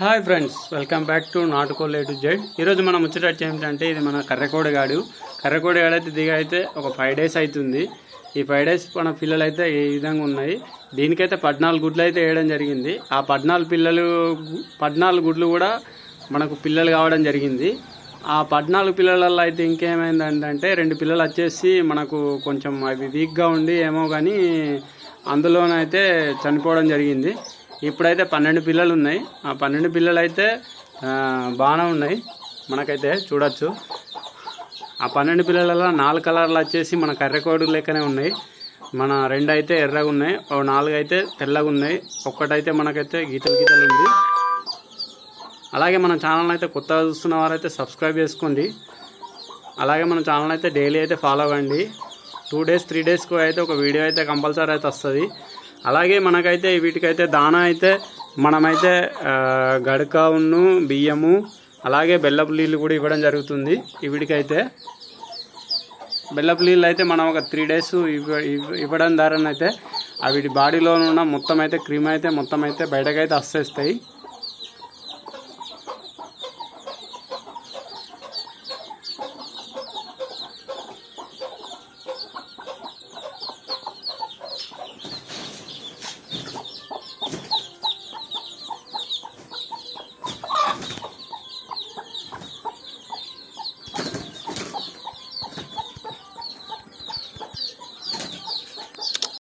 Hi friends welcome back to నాటుకోల్ A to Z ఈరోజు మనం వచ్చేటట్టు ఏమిటంటే ఇది మన కర్రకోడగాడు. కర్రకోడగాడు అయితే దిగైతే అయితే ఒక ఫైవ్ డేస్ అవుతుంది ఈ ఫైవ్ డేస్ మన పిల్లలు అయితే ఈ విధంగా ఉన్నాయి? దీనికైతే పద్నాలుగు గుడ్లు అయితే వేయడం జరిగింది. ఆ పద్నాలుగు పిల్లలు పద్నాలుగు గుడ్లు కూడా మనకు పిల్లలు కావడం జరిగింది. ఆ పద్నాలుగు పిల్లలలో అయితే ఇంకేమైందంటే రెండు పిల్లలు వచ్చేసి మనకు కొంచెం అవి వీక్గా ఉండి ఏమో కానీ అందులోనైతే చనిపోవడం జరిగింది. ఇప్పుడైతే పన్నెండు పిల్లలు ఉన్నాయి. ఆ పన్నెండు పిల్లలు అయితే బాగానే ఉన్నాయి. మనకైతే చూడొచ్చు. ఆ పన్నెండు పిల్లలలో నాలుగు కలర్లు వచ్చేసి మన కర్రెకోడు లెక్కనే ఉన్నాయి. మన రెండు అయితే ఎర్రగా ఉన్నాయి. ఓ నాలుగు అయితే తెల్లగా ఉన్నాయి. ఒక్కటైతే మనకైతే గీతలు గీతలు ఉంది. అలాగే మన ఛానల్ అయితే కొత్తగా చూస్తున్న వారైతే సబ్స్క్రైబ్ చేసుకోండి. అలాగే మన ఛానల్ అయితే డైలీ అయితే ఫాలో అవ్వండి. టూ డేస్ త్రీ డేస్కి అయితే ఒక వీడియో అయితే కంపల్సరీ అయితే వస్తుంది. అలాగే మనకైతే వీటికైతే దానా అయితే మనమైతే గడక ఉన్ను బియ్యము అలాగే బెల్లపు నీళ్ళు కూడా ఇవ్వడం జరుగుతుంది వీటికైతే బెల్లపు నీళ్ళు అయితే మనం ఒక త్రీ డేస్ ఇవ్వ ఇవ్వడం ద్వారా అయితే వీటి బాడీలో ఉన్న మొత్తం అయితే క్రీమ్ అయితే మొత్తం అయితే బయటకైతే వస్తేస్తాయి